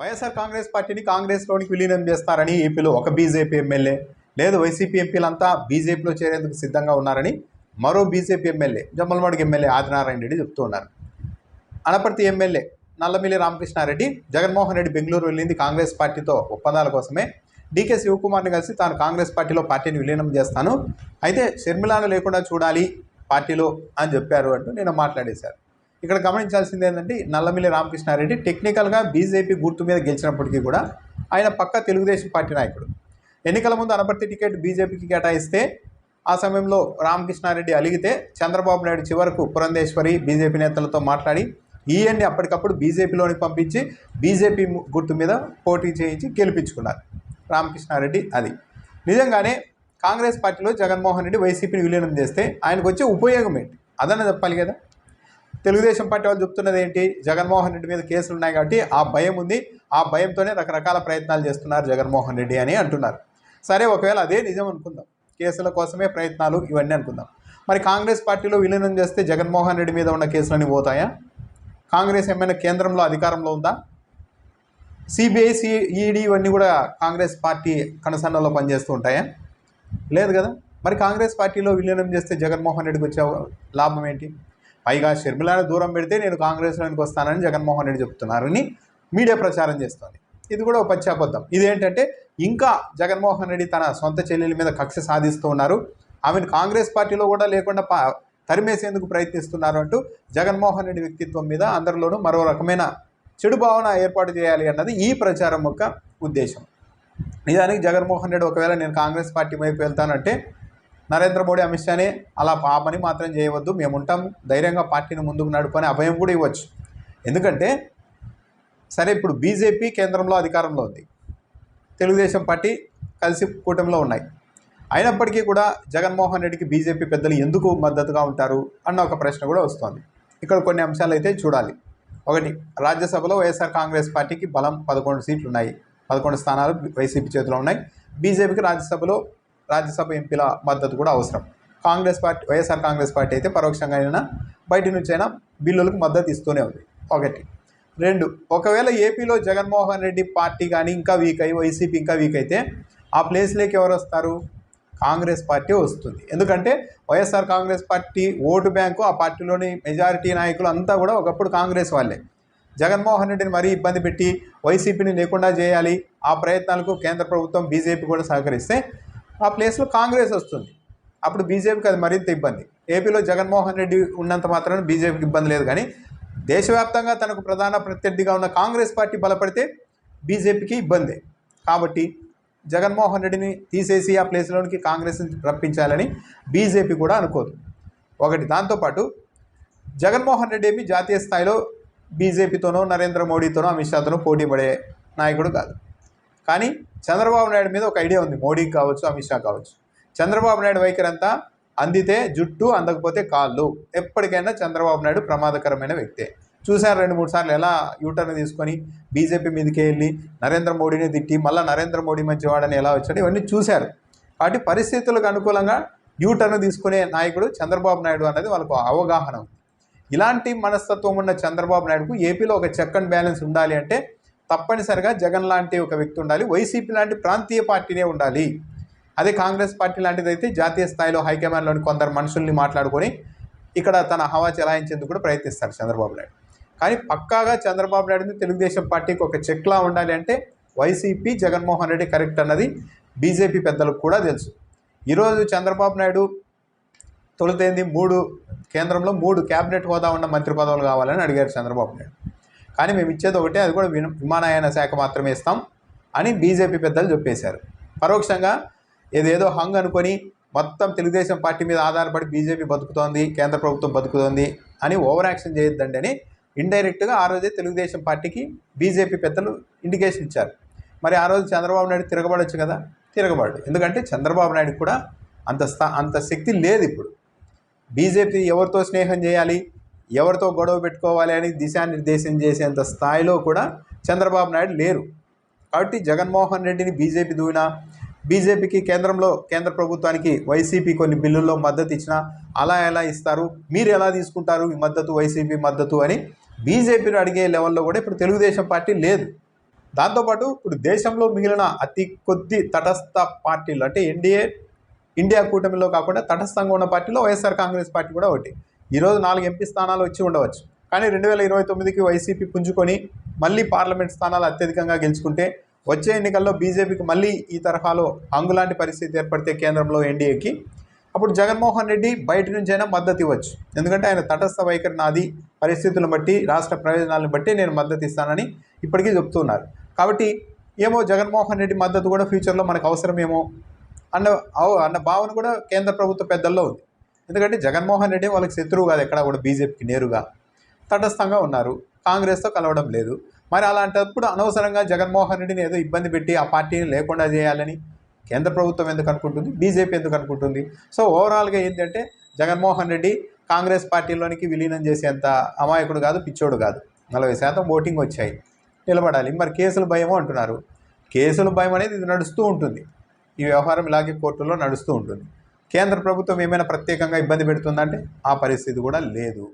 వైఎస్ఆర్ కాంగ్రెస్ పార్టీని కాంగ్రెస్లోనికి విలీనం చేస్తారని ఏపీలో ఒక బీజేపీ ఎమ్మెల్యే లేదు వైసీపీ ఎంపీలంతా బీజేపీలో చేరేందుకు సిద్ధంగా ఉన్నారని మరో BJP MLA Jammalamadugu MLA Adinarayana Reddy చెప్తున్నారు. అనపర్తి ఎమ్మెల్యే నల్లమిల్లి రామకృష్ణారెడ్డి జగన్మోహన్ రెడ్డి బెంగళూరు వెళ్ళింది కాంగ్రెస్ పార్టీతో ఒప్పందాల కోసమే. డీకే శివకుమార్ని కలిసి తాను కాంగ్రెస్ పార్టీలో పార్టీని విలీనం చేస్తాను. అయితే షర్మిలాను లేకుండా చూడాలి పార్టీలో అని చెప్పారు అంటూ నేను మాట్లాడేశారు. ఇక్కడ గమనించాల్సింది ఏంటంటే నల్లమిల్లి రామకృష్ణారెడ్డి టెక్నికల్గా బీజేపీ గుర్తు మీద గెలిచినప్పటికీ కూడా ఆయన పక్క తెలుగుదేశం పార్టీ నాయకుడు. ఎన్నికల ముందు అనపర్తి టికెట్ బీజేపీకి కేటాయిస్తే ఆ సమయంలో రామకృష్ణారెడ్డి అలిగితే చంద్రబాబు నాయుడు చివరకు పురంధేశ్వరి బీజేపీ నేతలతో మాట్లాడి ఈఎన్ని అప్పటికప్పుడు బీజేపీలోనికి పంపించి బీజేపీ గుర్తు మీద పోటీ చేయించి గెలిపించుకున్నారు. రామకృష్ణారెడ్డి అది. నిజంగానే కాంగ్రెస్ పార్టీలో జగన్మోహన్ రెడ్డి వైసీపీని విలీనం చేస్తే ఆయనకు వచ్చే ఉపయోగం ఏంటి? అదన్న చెప్పాలి కదా. తెలుగుదేశం పార్టీ వాళ్ళు చెప్తున్నది ఏంటి? జగన్మోహన్ రెడ్డి మీద కేసులు ఉన్నాయి కాబట్టి ఆ భయం ఉంది. ఆ భయంతోనే రకరకాల ప్రయత్నాలు చేస్తున్నారు జగన్మోహన్ రెడ్డి అని అంటున్నారు. సరే ఒకవేళ అదే నిజం అనుకుందాం. కేసుల కోసమే ప్రయత్నాలు ఇవన్నీ అనుకుందాం. మరి కాంగ్రెస్ పార్టీలో విలీనం చేస్తే జగన్మోహన్ రెడ్డి మీద ఉన్న కేసులన్నీ పోతాయా? కాంగ్రెస్ ఏమైనా కేంద్రంలో అధికారంలో ఉందా? సిబిఐ ఈడీ ఇవన్నీ కూడా కాంగ్రెస్ పార్టీ కనసన్నలో పనిచేస్తూ ఉంటాయా? లేదు కదా. మరి కాంగ్రెస్ పార్టీలో విలీనం చేస్తే జగన్మోహన్ రెడ్డికి వచ్చే లాభం ఏంటి? పైగా షర్మిలాను దూరం పెడితే నేను కాంగ్రెస్లోనికి వస్తానని జగన్మోహన్ రెడ్డి చెప్తున్నారని మీడియా ప్రచారం చేస్తోంది. ఇది కూడా ఒక పచ్చి అబద్ధం ఇదేంటంటే ఇంకా జగన్మోహన్ రెడ్డి తన సొంత చెల్లెల మీద కక్ష సాధిస్తూ ఉన్నారు. ఆమెను కాంగ్రెస్ పార్టీలో కూడా లేకుండా పా తరిమేసేందుకు ప్రయత్నిస్తున్నారు అంటూ జగన్మోహన్ రెడ్డి వ్యక్తిత్వం మీద అందరిలోనూ మరో రకమైన చెడు భావన ఏర్పాటు చేయాలి అన్నది ఈ ప్రచారం యొక్క ఉద్దేశం. నిజానికి జగన్మోహన్ రెడ్డి ఒకవేళ నేను కాంగ్రెస్ పార్టీ వైపు వెళ్తానంటే నరేంద్ర మోడీ అమిత్ షానే అలా ఆ పని మాత్రం చేయవద్దు. మేము ఉంటాం. ధైర్యంగా పార్టీని ముందుకు నడుపుకొని అభయం కూడా ఇవ్వచ్చు. ఎందుకంటే సరే ఇప్పుడు బీజేపీ కేంద్రంలో అధికారంలో ఉంది. తెలుగుదేశం పార్టీ కలిసి కూటమిలో ఉన్నాయి. అయినప్పటికీ కూడా జగన్మోహన్ రెడ్డికి బీజేపీ పెద్దలు ఎందుకు మద్దతుగా ఉంటారు అన్న ఒక ప్రశ్న కూడా వస్తోంది. ఇక్కడ కొన్ని అంశాలు అయితే చూడాలి. ఒకటి రాజ్యసభలో వైఎస్ఆర్ కాంగ్రెస్ పార్టీకి బలం పదకొండు సీట్లు ఉన్నాయి. పదకొండు స్థానాలు వైసీపీ చేతిలో ఉన్నాయి. బీజేపీకి రాజ్యసభలో రాజ్యసభ ఎంపీల మద్దతు కూడా అవసరం. Congress party YSR Congress party అయితే పరోక్షంగా అయినా బయట నుంచైనా బిల్లులకు మద్దతు ఇస్తూనే ఉంది. ఒకటి. రెండు. ఒకవేళ ఏపీలో జగన్మోహన్ రెడ్డి పార్టీ కానీ ఇంకా వీక్ అయ్యి వైసీపీ ఇంకా వీక్ అయితే ఆ ప్లేస్లోకి ఎవరు వస్తారు? కాంగ్రెస్ పార్టీ వస్తుంది. ఎందుకంటే YSR Congress party vote bank ఆ పార్టీలోని మెజారిటీ నాయకులు అంతా కూడా ఒకప్పుడు కాంగ్రెస్ వాళ్ళే. జగన్మోహన్ రెడ్డిని మరీ ఇబ్బంది పెట్టి వైసీపీని లేకుండా చేయాలి. ఆ ప్రయత్నాలకు కేంద్ర ప్రభుత్వం బీజేపీ కూడా సహకరిస్తే ఆ ప్లేస్లో కాంగ్రెస్ వస్తుంది. అప్పుడు బీజేపీకి అది మరింత ఇబ్బంది. ఏపీలో జగన్మోహన్ రెడ్డి ఉన్నంత మాత్రాన బీజేపీకి ఇబ్బంది లేదు కానీ దేశవ్యాప్తంగా తనకు ప్రధాన ప్రత్యర్థిగా ఉన్న కాంగ్రెస్ పార్టీ బలపడితే బీజేపీకి ఇబ్బందే. కాబట్టి జగన్మోహన్ రెడ్డిని తీసేసి ఆ ప్లేస్లోనికి కాంగ్రెస్ని రప్పించాలని బీజేపీ కూడా అనుకోదు. ఒకటి దాంతోపాటు జగన్మోహన్ రెడ్డి ఏమి జాతీయ స్థాయిలో బీజేపీతోనో నరేంద్ర మోడీతోనో అమిత్ షాతోనో పోటీ పడే నాయకుడు కాదు. కానీ చంద్రబాబు నాయుడు మీద ఒక ఐడియా ఉంది. మోడీకి కావచ్చు అమిత్ షా కావచ్చు. చంద్రబాబు నాయుడు వైఖరి అంతా అందితే జుట్టు అందకపోతే కాళ్ళు. ఎప్పటికైనా చంద్రబాబు నాయుడు ప్రమాదకరమైన వ్యక్తే. చూశారు రెండు మూడు సార్లు ఎలా యూటర్న్ తీసుకొని బీజేపీ మీదకి వెళ్ళి నరేంద్ర మోడీని తిట్టి మళ్ళీ నరేంద్ర మోడీ మంచివాడని ఎలా వచ్చాడు ఇవన్నీ చూశారు. కాబట్టి పరిస్థితులకు అనుకూలంగా యూటర్న్ తీసుకునే నాయకుడు చంద్రబాబు నాయుడు అనేది వాళ్ళకు అవగాహన ఉంది. ఇలాంటి మనస్తత్వం ఉన్న చంద్రబాబు నాయుడుకు ఏపీలో ఒక చెక్ అండ్ బ్యాలెన్స్ ఉండాలి అంటే తప్పనిసరిగా జగన్ లాంటి ఒక వ్యక్తి ఉండాలి. వైసీపీ లాంటి ప్రాంతీయ పార్టీనే ఉండాలి. అదే కాంగ్రెస్ పార్టీ లాంటిది అయితే జాతీయ స్థాయిలో హైకమాండ్లోని కొందరు మనుషుల్ని మాట్లాడుకొని ఇక్కడ తన హవా చెలాయించేందుకు కూడా ప్రయత్నిస్తారు చంద్రబాబు నాయుడు. కానీ పక్కాగా చంద్రబాబు నాయుడుని తెలుగుదేశం పార్టీకి ఒక చెక్లా ఉండాలి అంటే వైసీపీ జగన్మోహన్ రెడ్డి కరెక్ట్ అన్నది బీజేపీ పెద్దలకు కూడా తెలుసు. ఈరోజు చంద్రబాబు నాయుడు తొలుతైంది మూడు కేంద్రంలో మూడు క్యాబినెట్ హోదా ఉన్న మంత్రి పదవులు కావాలని అడిగారు చంద్రబాబు నాయుడు. కానీ మేము ఇచ్చేది ఒకటే అది కూడా విమానయాన శాఖ మాత్రమే ఇస్తాం అని బీజేపీ పెద్దలు చెప్పేశారు. పరోక్షంగా ఏదేదో హంగ్ అనుకొని మొత్తం తెలుగుదేశం పార్టీ మీద ఆధారపడి బీజేపీ బతుకుతోంది కేంద్ర ప్రభుత్వం బతుకుతోంది అని ఓవర్ యాక్షన్ చేయొద్దండి అని ఇండైరెక్ట్గా ఆ రోజే తెలుగుదేశం పార్టీకి బీజేపీ పెద్దలు ఇండికేషన్ ఇచ్చారు. మరి ఆ రోజు చంద్రబాబు నాయుడు తిరగబడొచ్చు కదా? తిరగబడు ఎందుకంటే చంద్రబాబు నాయుడు కూడా అంత స్థా అంత శక్తి లేదు ఇప్పుడు. బీజేపీ ఎవరితో స్నేహం చేయాలి? ఎవరితో గొడవ పెట్టుకోవాలి అని దిశానిర్దేశం చేసేంత స్థాయిలో కూడా చంద్రబాబు నాయుడు లేరు. కాబట్టి జగన్మోహన్ రెడ్డిని బీజేపీ దూనా బీజేపీకి కేంద్రంలో కేంద్ర ప్రభుత్వానికి వైసీపీ కొన్ని బిల్లుల్లో మద్దతు ఇచ్చినా అలా ఎలా ఇస్తారు? మీరు ఎలా తీసుకుంటారు ఈ మద్దతు వైసీపీ మద్దతు అని బీజేపీని అడిగే లెవెల్లో కూడా ఇప్పుడు తెలుగుదేశం పార్టీ లేదు. దాంతోపాటు ఇప్పుడు దేశంలో మిగిలిన అతి కొద్ది తటస్థ పార్టీలు అంటే ఎన్డీఏ ఇండియా కూటమిలో కాకుండా తటస్థంగా ఉన్న పార్టీలో వైఎస్ఆర్ కాంగ్రెస్ పార్టీ కూడా ఒకటి. ఈరోజు నాలుగు ఎంపీ స్థానాలు వచ్చి ఉండవచ్చు. కానీ రెండు వేల ఇరవై తొమ్మిదికి వైసీపీ పుంజుకొని మళ్ళీ పార్లమెంట్ స్థానాలు అత్యధికంగా గెలుచుకుంటే వచ్చే ఎన్నికల్లో బీజేపీకి మళ్ళీ ఈ తరహాలో అంగులాంటి పరిస్థితి ఏర్పడితే కేంద్రంలో ఎన్డీఏకి అప్పుడు జగన్మోహన్ రెడ్డి బయట నుంచైనా మద్దతు ఇవ్వచ్చు. ఎందుకంటే ఆయన తటస్థ వైఖరి నాది పరిస్థితులను బట్టి రాష్ట్ర ప్రయోజనాలను బట్టి నేను మద్దతు ఇస్తానని ఇప్పటికీ చెప్తున్నారు. కాబట్టి ఏమో జగన్మోహన్ రెడ్డి మద్దతు కూడా ఫ్యూచర్లో మనకు అవసరమేమో అన్న అవ- అన్న భావన కూడా కేంద్ర ప్రభుత్వ పెద్దల్లో ఉంది. ఎందుకంటే జగన్మోహన్ రెడ్డి వాళ్ళకి శత్రువు కాదు ఎక్కడ కూడా బీజేపీకి నేరుగా తటస్థంగా ఉన్నారు. కాంగ్రెస్తో కలవడం లేదు. మరి అలాంటప్పుడు అనవసరంగా జగన్మోహన్ రెడ్డిని ఏదో ఇబ్బంది పెట్టి ఆ పార్టీని లేకుండా చేయాలని కేంద్ర ప్రభుత్వం ఎందుకు అనుకుంటుంది? బీజేపీ ఎందుకు అనుకుంటుంది? సో ఓవరాల్గా ఏంటంటే జగన్మోహన్ రెడ్డి కాంగ్రెస్ పార్టీలోనికి విలీనం చేసేంత అమాయకుడు కాదు పిచ్చోడు కాదు. నలభై శాతం ఓటింగ్ వచ్చాయి. నిలబడాలి. మరి కేసుల భయమో అంటున్నారు. కేసుల భయం అనేది ఇది నడుస్తూ ఉంటుంది. ఈ వ్యవహారం ఇలాగే కోర్టులో నడుస్తూ ఉంటుంది. కేంద్ర ప్రభుత్వం ఏమైనా ప్రత్యేకంగా ఇబ్బంది పెడుతుందంటే ఆ పరిస్థితి కూడా లేదు.